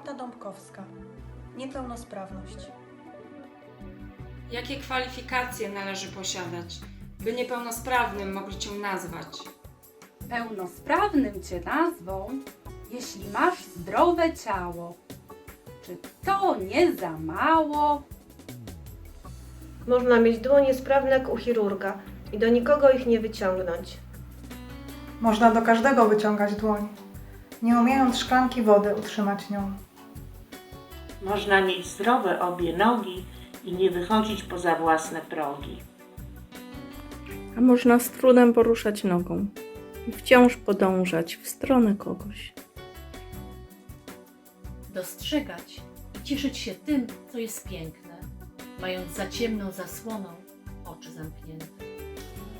Marta Dąbkowska. Niepełnosprawność. Jakie kwalifikacje należy posiadać, by niepełnosprawnym mogli Cię nazwać? Pełnosprawnym cię nazwą, jeśli masz zdrowe ciało. Czy to nie za mało? Można mieć dłonie sprawne jak u chirurga i do nikogo ich nie wyciągnąć. Można do każdego wyciągać dłoń, nie umiejąc szklanki wody utrzymać nią. Można mieć zdrowe obie nogi i nie wychodzić poza własne progi. a można z trudem poruszać nogą i wciąż podążać w stronę kogoś. dostrzegać i cieszyć się tym, co jest piękne, mając za ciemną zasłoną oczy zamknięte.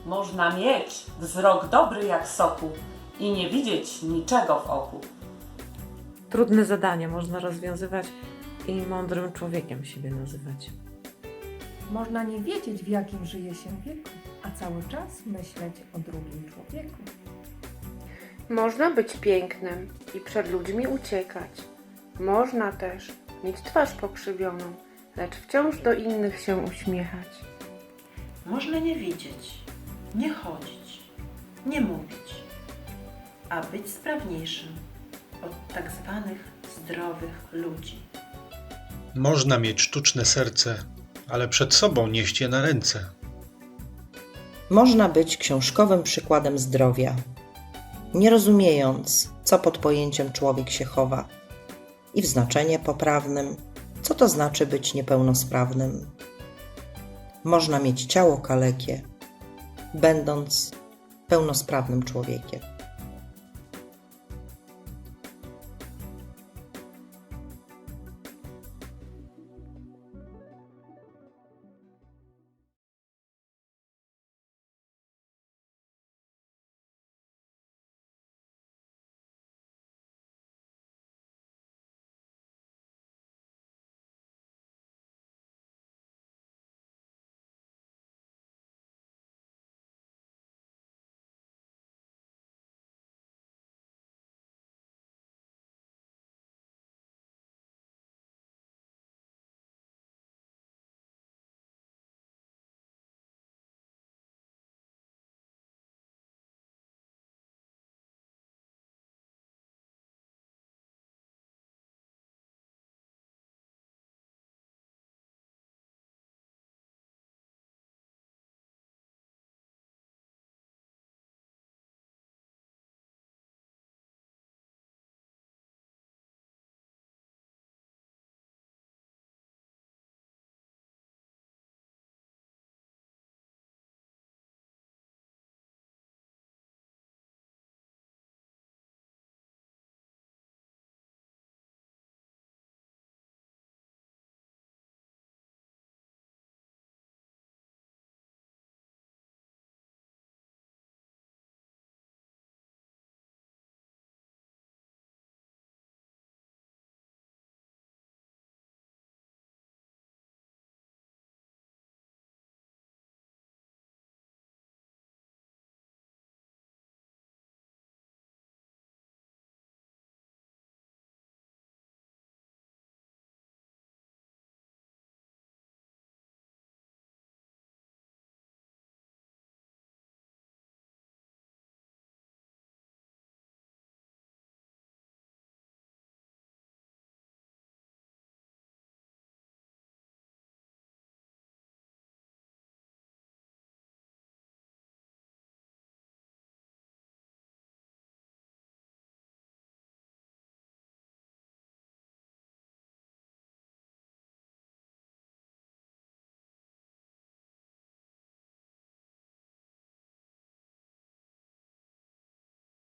Można mieć wzrok dobry jak soku i nie widzieć niczego w oku. Trudne zadania można rozwiązywać i mądrym człowiekiem siebie nazywać. Można nie wiedzieć, w jakim żyje się wieku, a cały czas myśleć o drugim człowieku. Można być pięknym i przed ludźmi uciekać. Można też mieć twarz pokrzywioną, lecz wciąż do innych się uśmiechać. Można nie widzieć, nie chodzić, nie mówić, a być sprawniejszym od tak zwanych zdrowych ludzi. Można mieć sztuczne serce, ale przed sobą nieść je na ręce. Można być książkowym przykładem zdrowia, nie rozumiejąc, co pod pojęciem człowiek się chowa, i w znaczenie poprawnym, co to znaczy być niepełnosprawnym. Można mieć ciało kalekie, będąc pełnosprawnym człowiekiem.